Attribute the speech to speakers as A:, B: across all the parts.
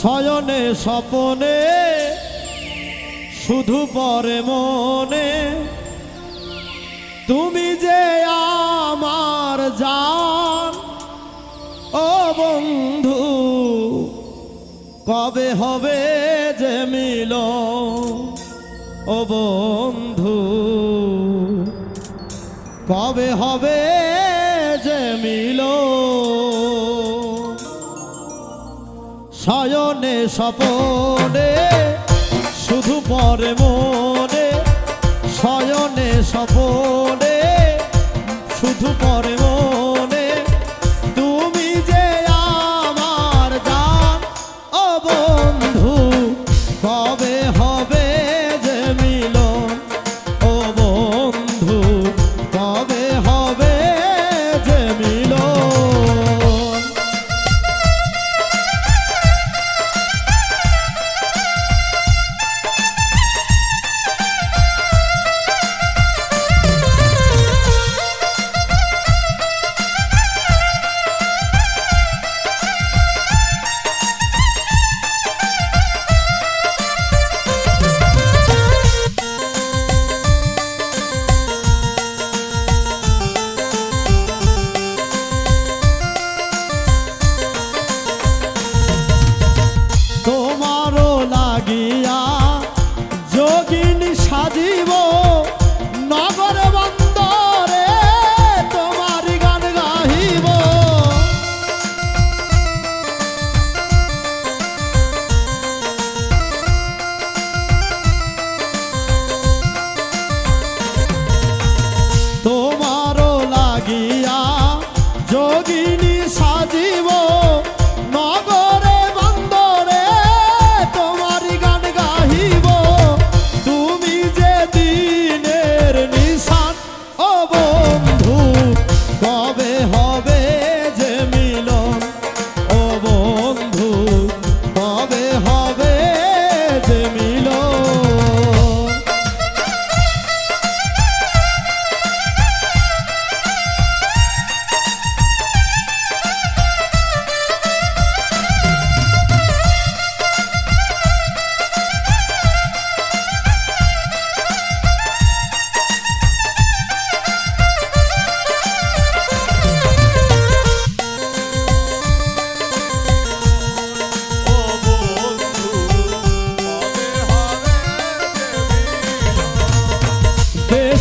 A: শয়নে স্বপনে, শুধু পরে মনে। তুমি যে আমার যান ও বন্ধু, কবে হবে যে মিল ও বন্ধু, কবে হবে যে মিল শয়নে স্বপনে, শুধু পরে মনে, শয়নে স্বপনে, শুধু পরে মনে, তুমি যে আমার জান, ও বন্ধু, কবে হবে যে মিলন, ও বন্ধু?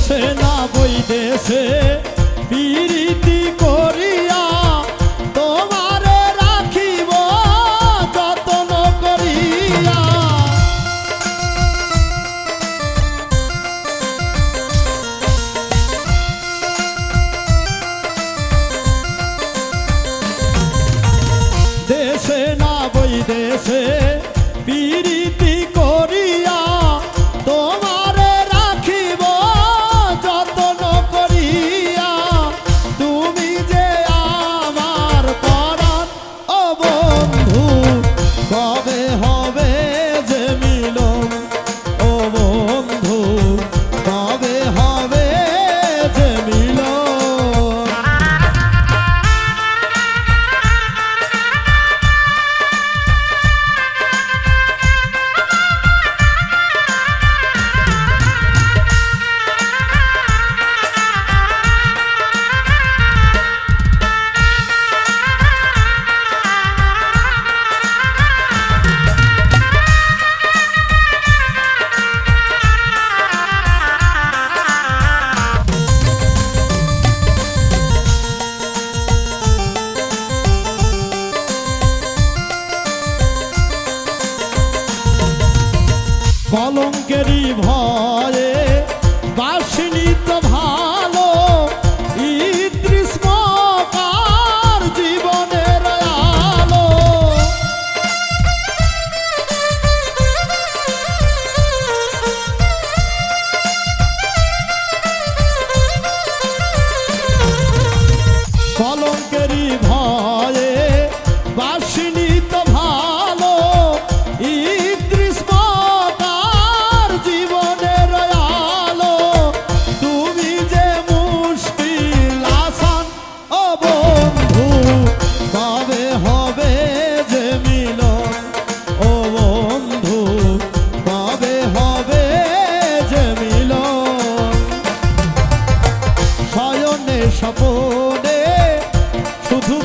A: দেশে না বই দেশে পিরিতি করিয়া তোমারে রাখিব যতন করিয়া। দেশে না বই দেশে কলঙ্কেরই ভয়ে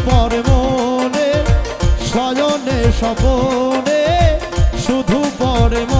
A: পরে মনে সজনে সপনে শুধু পর মনে।